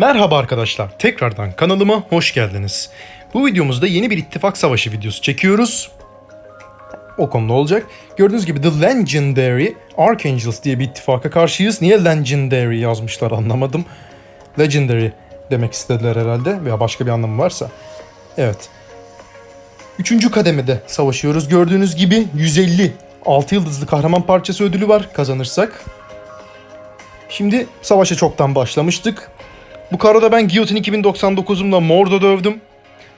Merhaba arkadaşlar, tekrardan kanalıma hoş geldiniz. Bu videomuzda yeni bir ittifak savaşı videosu çekiyoruz. O konuda olacak. Gördüğünüz gibi The Legendary Archangels diye bir ittifaka karşıyız. Niye Legendary yazmışlar anlamadım. Legendary demek istediler herhalde veya başka bir anlamı varsa. Evet. Üçüncü kademede savaşıyoruz. Gördüğünüz gibi 150 6 yıldızlı kahraman parçası ödülü var kazanırsak. Şimdi savaşa çoktan başlamıştık. Bu karada ben Guillotine 2099'umla Mordo dövdüm.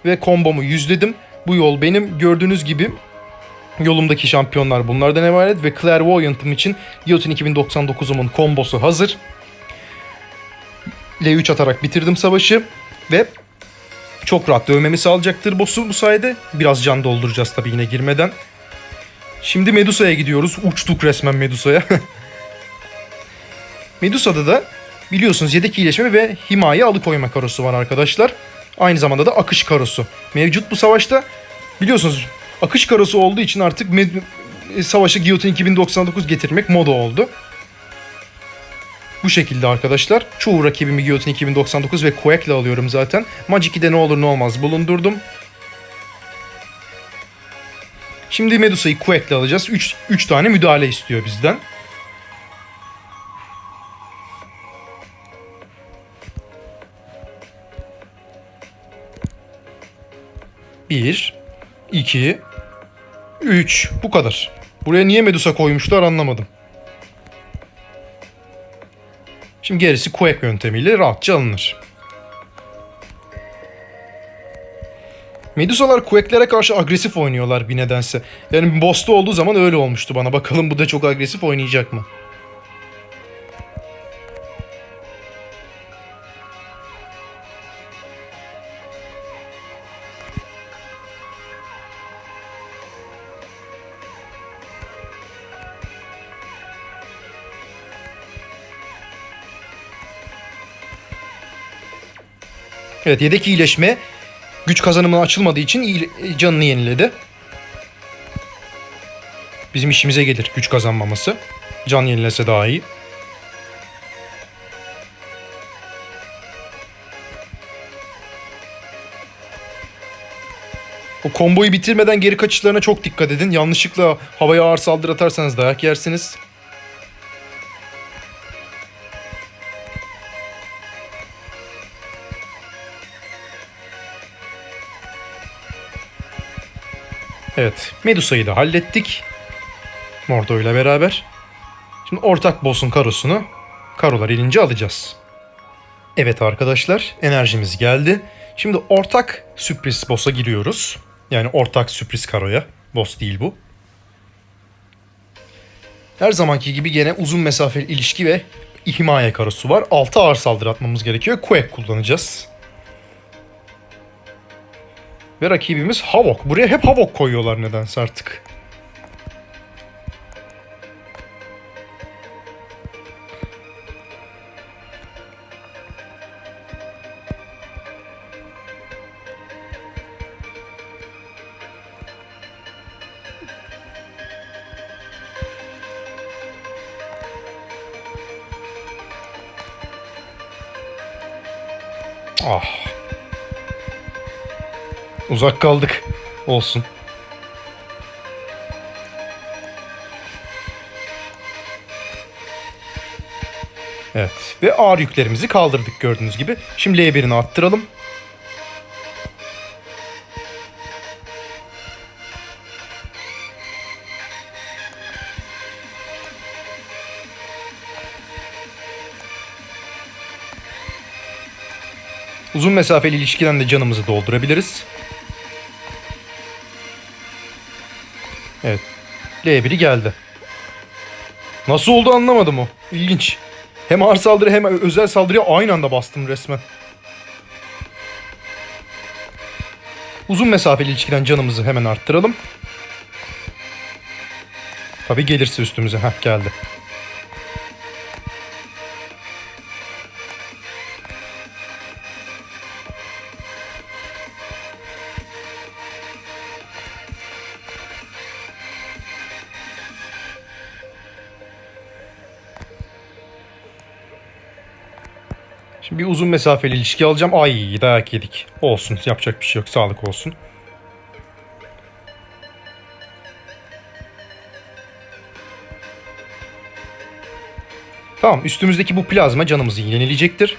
Ve kombomu yüzledim. Bu yol benim. Gördüğünüz gibi yolumdaki şampiyonlar bunlardan ibaret. Ve Clairvoyant'ım için Guillotine 2099'umun kombosu hazır. L3 atarak bitirdim savaşı. Ve çok rahat dövmemi sağlayacaktır boss'u bu sayede. Biraz can dolduracağız tabii yine girmeden. Şimdi Medusa'ya gidiyoruz. Uçtuk resmen Medusa'ya. Medusa'da da biliyorsunuz yedek iyileşme ve himaye alıkoyma karosu var arkadaşlar. Aynı zamanda da akış karosu. Mevcut bu savaşta biliyorsunuz akış karosu olduğu için artık e, savaşı Guillotine 2099 getirmek moda oldu. Bu şekilde arkadaşlar. Çoğu rakibimi Guillotine 2099 ve Quack'le alıyorum zaten. Magic 2'de ne olur ne olmaz bulundurdum. Şimdi Medusa'yı Quack'le alacağız. 3 3 tane müdahale istiyor bizden. Bir, iki, üç. Bu kadar. Buraya niye Medusa koymuşlar anlamadım. Şimdi gerisi Quake yöntemiyle rahatça alınır. Medusalar Quake'lere karşı agresif oynuyorlar bir nedense. Yani boss'ta olduğu zaman öyle olmuştu bana. Bakalım bu da çok agresif oynayacak mı? Evet yedek iyileşme güç kazanımına açılmadığı için canını yeniledi. Bizim işimize gelir güç kazanmaması. Can yenilese daha iyi. O komboyu bitirmeden geri kaçışlarına çok dikkat edin. Yanlışlıkla havaya ağır saldırı atarsanız dayak yersiniz. Evet, Medusa'yı da hallettik. Mordo ile beraber. Şimdi ortak boss'un karosunu karolar inince alacağız. Evet arkadaşlar, enerjimiz geldi. Şimdi ortak sürpriz boss'a giriyoruz. Yani ortak sürpriz karoya. Boss değil bu. Her zamanki gibi gene uzun mesafeli ilişki ve himaye karosu var. 6 ağır saldırı atmamız gerekiyor. Quake kullanacağız. Ve rakibimiz Havok. Buraya hep Havok koyuyorlar nedense artık. Ah. Uzak kaldık. Olsun. Evet. Ve ağır yüklerimizi kaldırdık gördüğünüz gibi. Şimdi L1'ini attıralım. Uzun mesafeli ilişkiden de canımızı doldurabiliriz. Evet. L1'i geldi. Nasıl oldu anlamadım o. İlginç. Hem ağır saldırı hem özel saldırıya aynı anda bastım resmen. Uzun mesafeli ilişkiden canımızı hemen arttıralım. Tabi gelirse üstümüze. Heh geldi. Mesafeli ilişki alacağım. Ay dayak yedik. Olsun yapacak bir şey yok. Sağlık olsun. Tamam üstümüzdeki bu plazma canımızı yenileyecektir.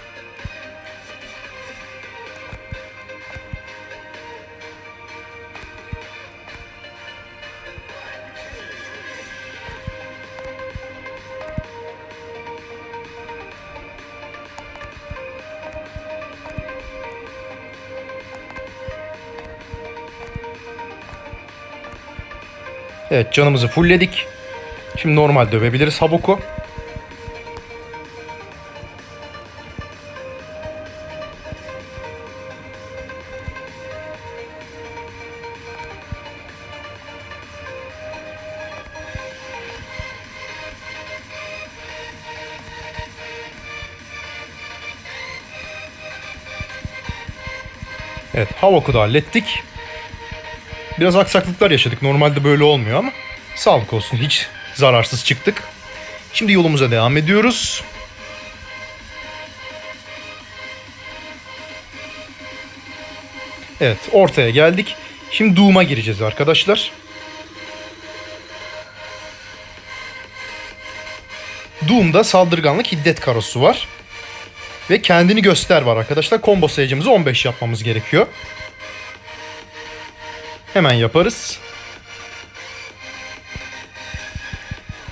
Evet canımızı fullledik. Şimdi normal dövebiliriz Habok'u. Evet Havok'u da hallettik. Biraz aksaklıklar yaşadık. Normalde böyle olmuyor ama sağlık olsun. Hiç zararsız çıktık. Şimdi yolumuza devam ediyoruz. Evet ortaya geldik. Şimdi Doom'a gireceğiz arkadaşlar. Doom'da saldırganlık hiddet karosu var. Ve kendini göster var arkadaşlar. Combo sayacımızı 15 yapmamız gerekiyor. Hemen yaparız.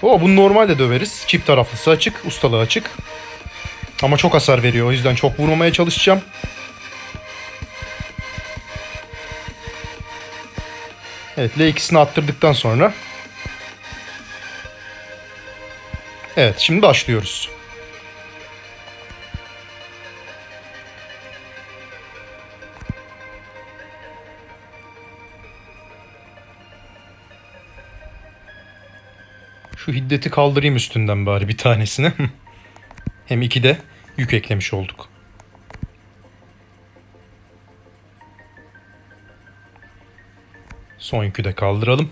O bunu normalde döveriz. Çift taraflısı açık, ustalığı açık. Ama çok hasar veriyor. O yüzden çok vurmamaya çalışacağım. Evet L2'sini attırdıktan sonra. Evet şimdi başlıyoruz. Şu hiddeti kaldırayım üstünden bari bir tanesini. Hem iki de yük eklemiş olduk. Son yükü de kaldıralım.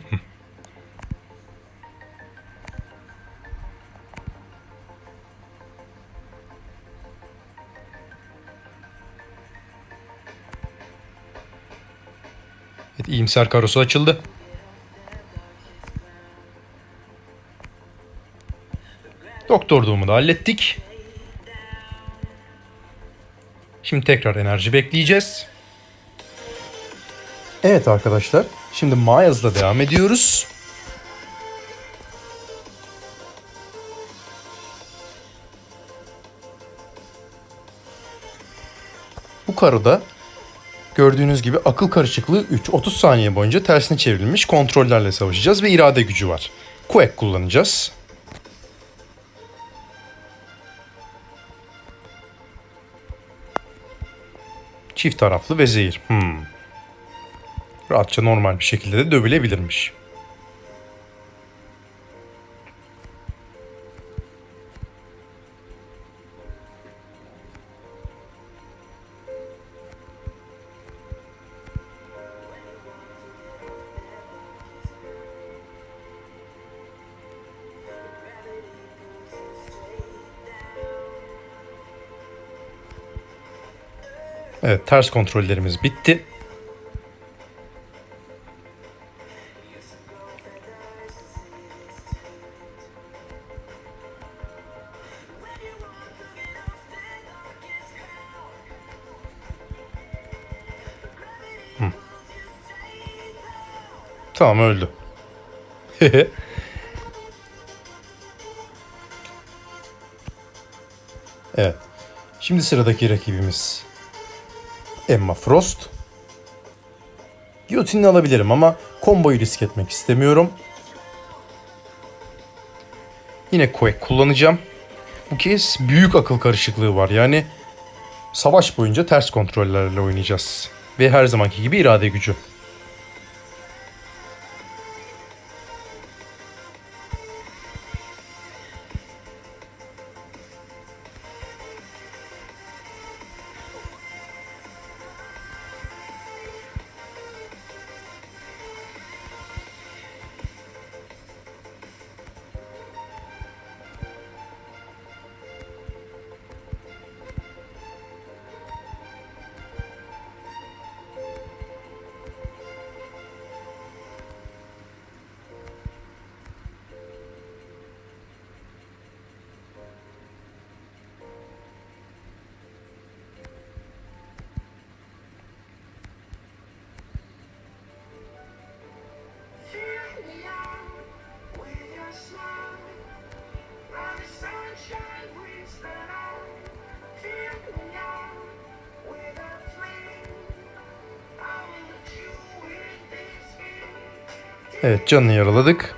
Evet, iyimser karosu açıldı. Doktorluğumu da hallettik. Şimdi tekrar enerji bekleyeceğiz. Evet arkadaşlar. Şimdi Miles'la devam ediyoruz. Bu karıda gördüğünüz gibi akıl karışıklığı 3. 30 saniye boyunca tersine çevrilmiş kontrollerle savaşacağız ve irade gücü var. Quake kullanacağız. Çift taraflı ve zehir. Hmm. Rahatça normal bir şekilde de dövülebilirmiş. Evet ters kontrollerimiz bitti. Hı. Tamam öldü. evet. Şimdi sıradaki rakibimiz Emma Frost. Guillotine'i alabilirim ama komboyu risk etmek istemiyorum. Yine Quake kullanacağım. Bu kez büyük akıl karışıklığı var. Yani savaş boyunca ters kontrollerle oynayacağız. Ve her zamanki gibi irade gücü. Evet canını yaraladık.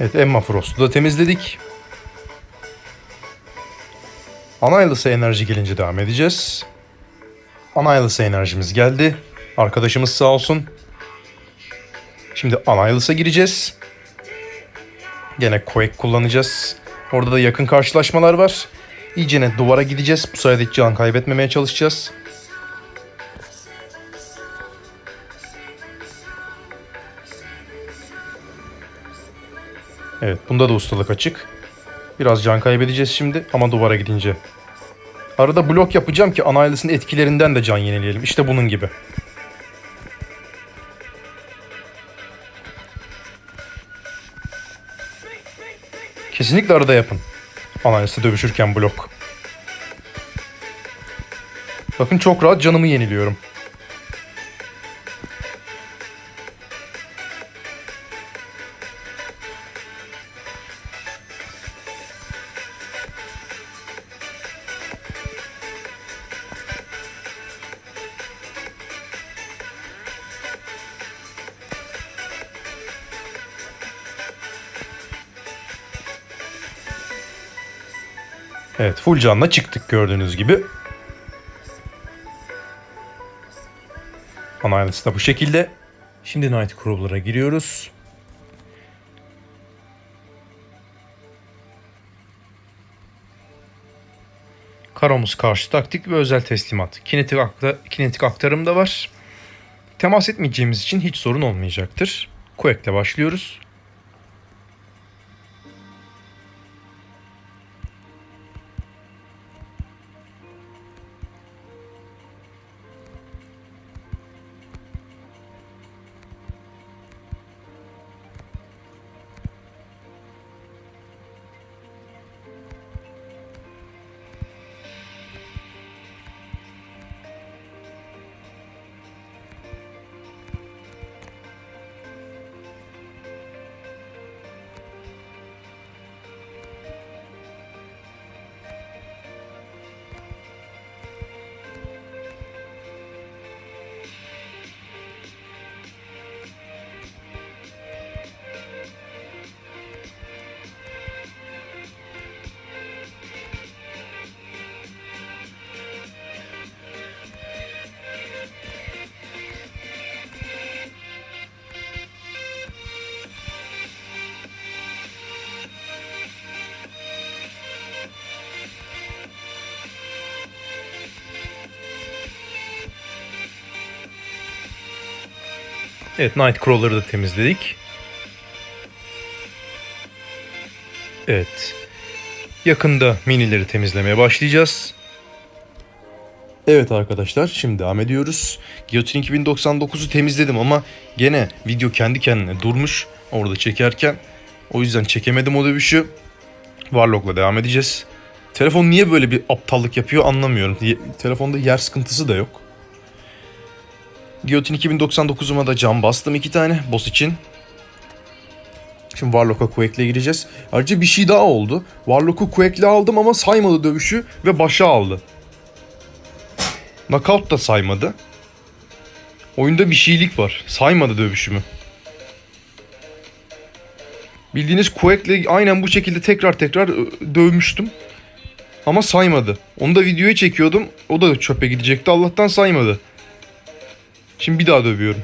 Evet Emma Frost'u da temizledik. Anaylıs'a enerji gelince devam edeceğiz. Anaylıs'a enerjimiz geldi. Arkadaşımız sağ olsun. Şimdi Anaylıs'a gireceğiz. Gene Quake kullanacağız. Orada da yakın karşılaşmalar var. İyicene duvara gideceğiz. Bu sayede hiç can kaybetmemeye çalışacağız. Evet bunda da ustalık açık. Biraz can kaybedeceğiz şimdi ama duvara gidince. Arada blok yapacağım ki Anaylıs'ın etkilerinden de can yenileyelim. İşte bunun gibi. Kesinlikle arada yapın. Anayas'la dövüşürken blok. Bakın çok rahat canımı yeniliyorum. Evet full canla çıktık gördüğünüz gibi. Analiz da bu şekilde. Şimdi Nightcrawler'a giriyoruz. Karomuz karşı taktik ve özel teslimat. Kinetik, akta, kinetik aktarım da var. Temas etmeyeceğimiz için hiç sorun olmayacaktır. Quake'le başlıyoruz. Evet Nightcrawler'ı da temizledik. Evet. Yakında minileri temizlemeye başlayacağız. Evet arkadaşlar şimdi devam ediyoruz. Guillotine 2099'u temizledim ama gene video kendi kendine durmuş orada çekerken. O yüzden çekemedim o dövüşü. Warlock'la devam edeceğiz. Telefon niye böyle bir aptallık yapıyor anlamıyorum. Telefonda yer sıkıntısı da yok. Guillotine 2099'uma da cam bastım iki tane boss için. Şimdi Warlock'a Quake'le gireceğiz. Ayrıca bir şey daha oldu. Warlock'u Quake'le aldım ama saymadı dövüşü ve başa aldı. Knockout da saymadı. Oyunda bir şeylik var. Saymadı dövüşümü. Bildiğiniz Quake'le aynen bu şekilde tekrar tekrar ö, dövmüştüm. Ama saymadı. Onu da videoya çekiyordum. O da çöpe gidecekti. Allah'tan saymadı. Şimdi bir daha dövüyorum.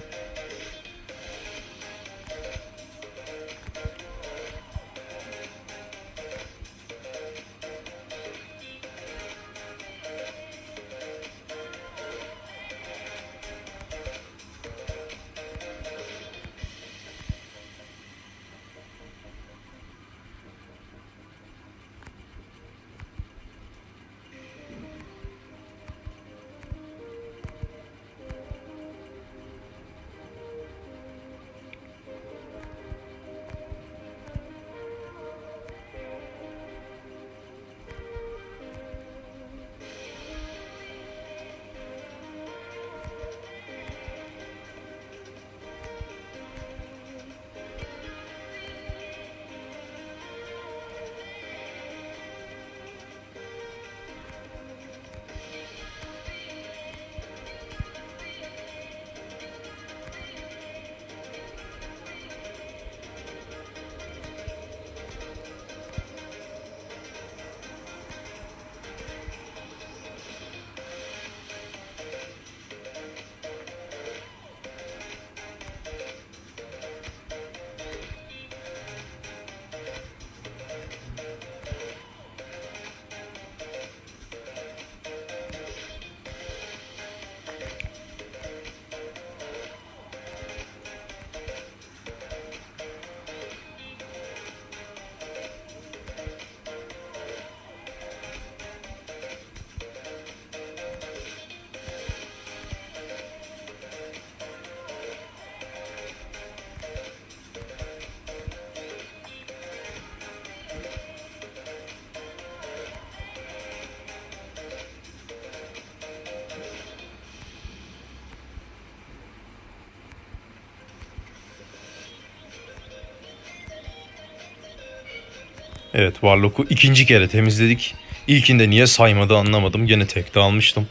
Evet Warlock'u ikinci kere temizledik. İlkinde niye saymadı anlamadım. Gene tekte almıştım.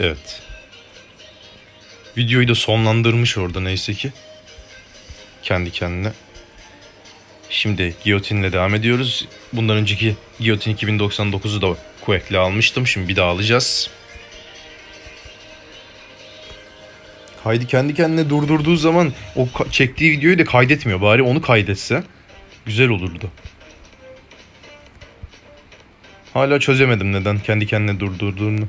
Evet. Videoyu da sonlandırmış orada neyse ki. Kendi kendine. Şimdi Guillotine'le devam ediyoruz. Bundan önceki Guillotine 2099'u da Quake'le almıştım. Şimdi bir daha alacağız. Haydi kendi kendine durdurduğu zaman o çektiği videoyu da kaydetmiyor. Bari onu kaydetse güzel olurdu. Hala çözemedim neden kendi kendine durdurduğunu.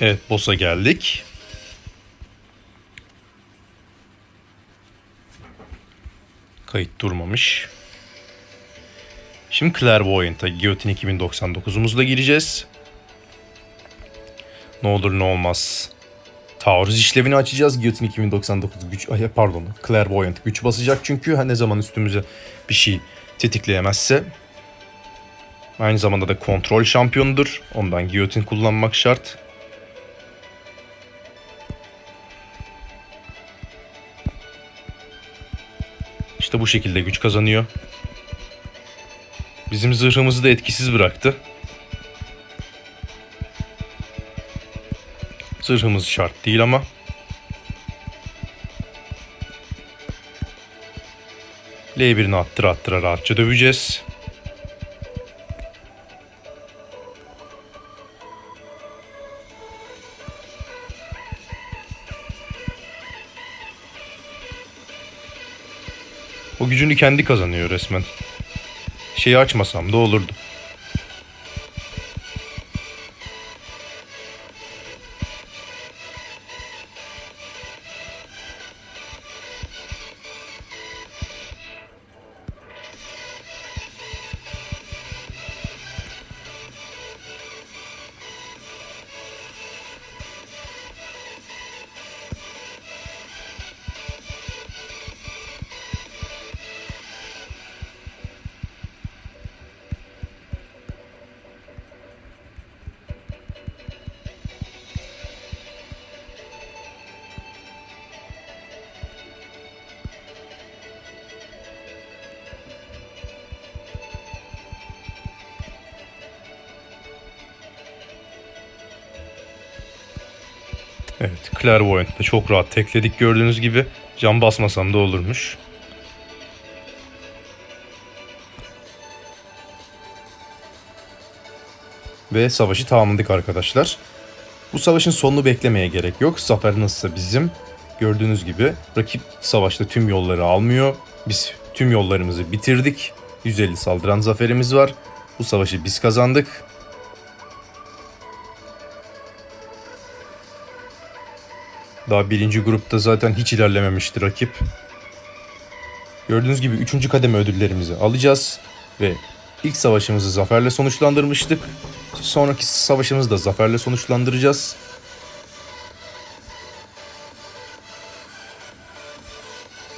Evet boss'a geldik. Kayıt durmamış. Şimdi Clairvoyant'a Guillotine 2099'umuzla gireceğiz. Ne olur ne olmaz. Taarruz işlevini açacağız. Guillotine 2099 güç... Ay, pardon. Clairvoyant güç basacak çünkü ne zaman üstümüze bir şey tetikleyemezse. Aynı zamanda da kontrol şampiyonudur. Ondan Guillotine kullanmak şart. İşte bu şekilde güç kazanıyor. Bizim zırhımızı da etkisiz bıraktı. Zırhımız şart değil ama. L1'ini attıra attıra rahatça döveceğiz. Kendi kazanıyor resmen. Şeyi açmasam da olurdu. Evet, Clairvoyant'ta çok rahat tekledik gördüğünüz gibi. Cam basmasam da olurmuş. Ve savaşı tamamladık arkadaşlar. Bu savaşın sonunu beklemeye gerek yok. Zafer nasılsa bizim. Gördüğünüz gibi rakip savaşta tüm yolları almıyor. Biz tüm yollarımızı bitirdik. 150 saldıran zaferimiz var. Bu savaşı biz kazandık. Daha birinci grupta zaten hiç ilerlememişti rakip. Gördüğünüz gibi üçüncü kademe ödüllerimizi alacağız. Ve ilk savaşımızı zaferle sonuçlandırmıştık. Sonraki savaşımızı da zaferle sonuçlandıracağız.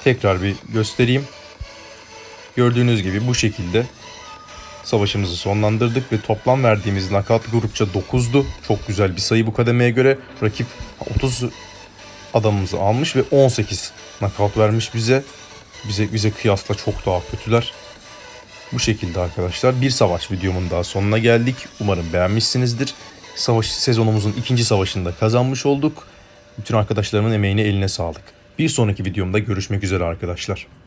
Tekrar bir göstereyim. Gördüğünüz gibi bu şekilde savaşımızı sonlandırdık ve toplam verdiğimiz nakat grupça 9'du. Çok güzel bir sayı bu kademeye göre. Rakip 30 adamımızı almış ve 18 nakat vermiş bize. Bize bize kıyasla çok daha kötüler. Bu şekilde arkadaşlar bir savaş videomun daha sonuna geldik. Umarım beğenmişsinizdir. Savaş sezonumuzun ikinci savaşında kazanmış olduk. Bütün arkadaşlarımın emeğine eline sağlık. Bir sonraki videomda görüşmek üzere arkadaşlar.